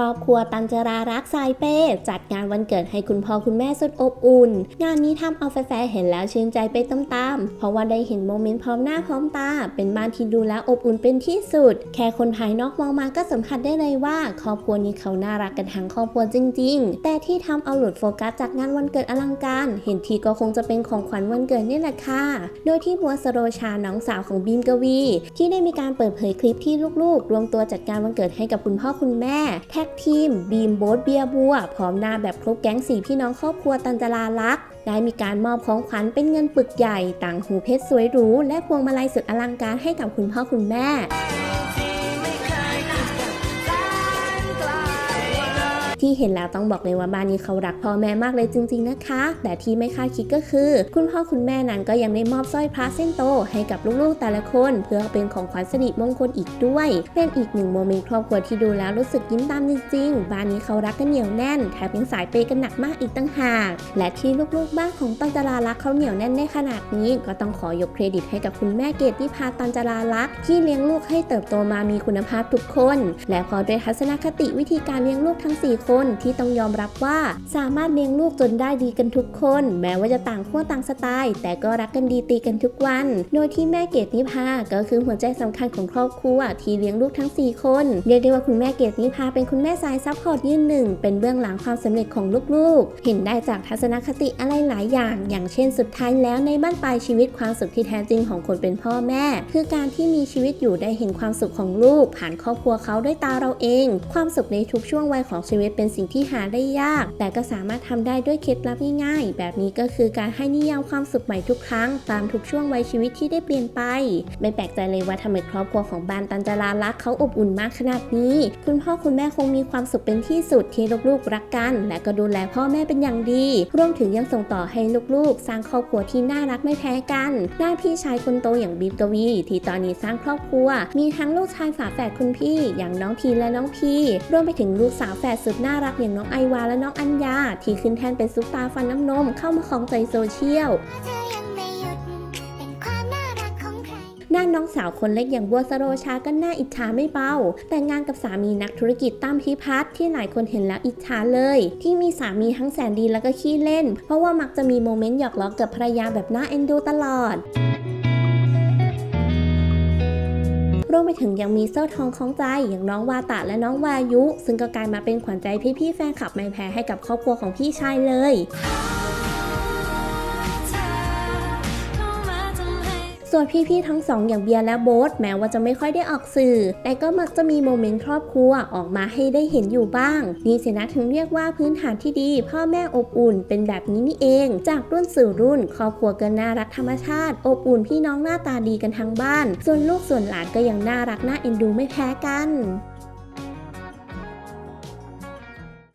รอบครัวตันจรารักสายเป้ จัดงานวันเกิดให้คุณพ่อคุณแม่สุดอบอุ่น งานนี้ทำเอาแฟนๆเห็นแล้วชื่นใจไปตามๆเพราะว่าได้เห็นโมเมนต์พร้อมหน้าพร้อมตา เป็นบ้านที่ดูแล้วอบอุ่นเป็นที่สุด แค่คนภายนอกมองมาก็สัมผัสได้เลยว่าครอบครัวนี้เขาน่ารักกันทั้งครอบครัวจริง ๆ แต่ที่ทำเอาหลุดโฟกัสจากงานวันเกิดอลังการ เห็นทีก็คงจะเป็นของขวัญวันเกิดนี่แหละค่ะ โดยที่บัวสโรชาน้องสาวของบีมกวี ที่ได้มีการเปิดเผยคลิปที่ลูกๆ รวมตัวจัดการวันเกิดให้กับคุณพ่อคุณแม่แท็กทีม บีมโบ๊ทเบียบัว พร้อมหน้าแบบครบแก๊งสี่พี่น้องครอบครัวตันจราลักษ์ได้มีการมอบของขวัญเป็นเงินปึกใหญ่ ต่างหูเพชรสวยหรู และพวงมาลัยสุดอลังการให้กับคุณพ่อคุณแม่ ที่เห็นแล้วต้องบอกเลยว่าบ้านนี้เขารักพ่อแม่มากเลยจริง ๆนะคะ แต่ที่ไม่คาดคิดก็คือ คุณพ่อคุณแม่นั้นก็ยังได้มอบสร้อยพระเส้นโต ให้กับลูกๆแต่ละคน เพื่อเป็นของขวัญสิริมงคลอีกด้วย เป็นอีกหนึ่งโมเมนต์ครอบครัวที่ดูแล้วรู้สึกยิ้มตามจริงๆบ้านนี้เขารักกันเหนียวแน่นแถมยังสายเปย์กันหนักมากอีกตั้งหาก และที่ลูกๆบ้านของตันจรารักเขาเหนียวแน่นได้ขนาดนี้ ก็ต้องขอยกเครดิตให้กับคุณแม่เกดนิพาตันจรารักที่เลี้ยงลูกให้เติบโตมามีคุณภาพทุกคน และพอด้วยทัศนคติวิธีการเลี้ยงลูกทั้ง 4คนที่ต้องยอมรับว่า สามารถเลี้ยงลูกจนได้ดีกันทุกคน แม้ว่าจะต่างขั้วต่างสไตล์ แต่ก็รักกันดีตีกันทุกวัน โดยที่แม่เกดนิพาก็คือหัวใจสำคัญของครอบครัวที่เลี้ยงลูกทั้ง 4 คนเรียกได้ว่าคุณแม่เกดนิพาเป็นคุณแม่สายซัพพอร์ตยืนหนึ่งเป็นเบื้องหลังความสำเร็จของลูกๆ เห็นได้จากทัศนคติอะไรหลายอย่าง อย่างเช่นสุดท้ายแล้วในบ้านปลายชีวิตความสุขที่แท้จริงของคนเป็นพ่อแม่ คือการที่มีชีวิตอยู่ได้เห็นความสุขของลูก ผ่านครอบครัวเขาด้วยตาเราเอง ความสุขในทุกช่วงวัยของชีวิตเป็นสิ่งที่หาได้ยาก แต่ก็สามารถทำได้ด้วยเคล็ดลับง่ายๆ แบบนี้ก็คือการให้นิยามความสุขใหม่ทุกครั้ง ตามทุกช่วงวัยชีวิตที่ได้เปลี่ยนไป ไม่แปลกใจเลยว่าทำไมครอบครัวของบานตันจรารักษ์เขาอบอุ่นมากขนาดนี้ คุณพ่อคุณแม่คงมีความสุขเป็นที่สุดที่ลูกๆรักกัน และก็ดูแลพ่อแม่เป็นอย่างดี รวมถึงยังส่งต่อให้ลูกๆ สร้างครอบครัวที่น่ารักไม่แพ้กันด้าพี่ชายคนโตอย่างบีมกวี ที่ตอนนี้สร้างครอบครัว มีทั้งลูกชายฝาแฝดคุณพี่ อย่างน้องทีและน้องพีรวมไปถึงลูกสาวแฝดสุดน่าน่ารักอย่างน้องไอวาและน้องอัญญา ที่ขึ้นแทนเป็นซุปตาฟันน้ำนมเข้ามาครองใจโซเชียลเธอยังไม่หยุดเป็นความน่ารักของใครด้านน้องสาวคนเล็กอย่างบัวสโรชาก็น่าอิจฉาไม่เบา แต่งงานกับสามีนักธุรกิจตั้มพิพัฒน์ที่หลายคนเห็นแล้วอิจฉาเลย ที่มีสามีทั้งแสนดีแล้วก็ขี้เล่น เพราะว่ามักจะมีโมเมนต์หยอกล้อกับภรรยาแบบน่าเอ็นดูตลอด รวมไปถึงยังมีโซ่ทองของใจอย่างน้องวาตะและน้องวายุ ซึ่งก็กลายมาเป็นขวัญใจพี่ๆแฟนคลับไม่แพ้ให้กับครอบครัวของพี่ชายเลย ส่วนพี่ๆทั้งสองอย่างเบียร์และโบ๊ทแม้ว่าจะไม่ค่อยได้ออกสื่อ แต่ก็มักจะมีโมเมนต์ครอบครัวออกมาให้ได้เห็นอยู่บ้าง นี่สินะถึงเรียกว่าพื้นฐานที่ดี พ่อแม่อบอุ่นเป็นแบบนี้นี่เอง จากรุ่นสู่รุ่น ครอบครัวก็น่ารักธรรมชาติ อบอุ่นพี่น้องหน้าตาดีกันทั้งบ้าน ส่วนลูกส่วนหลานก็ยังน่ารักน่าเอ็นดูไม่แพ้กัน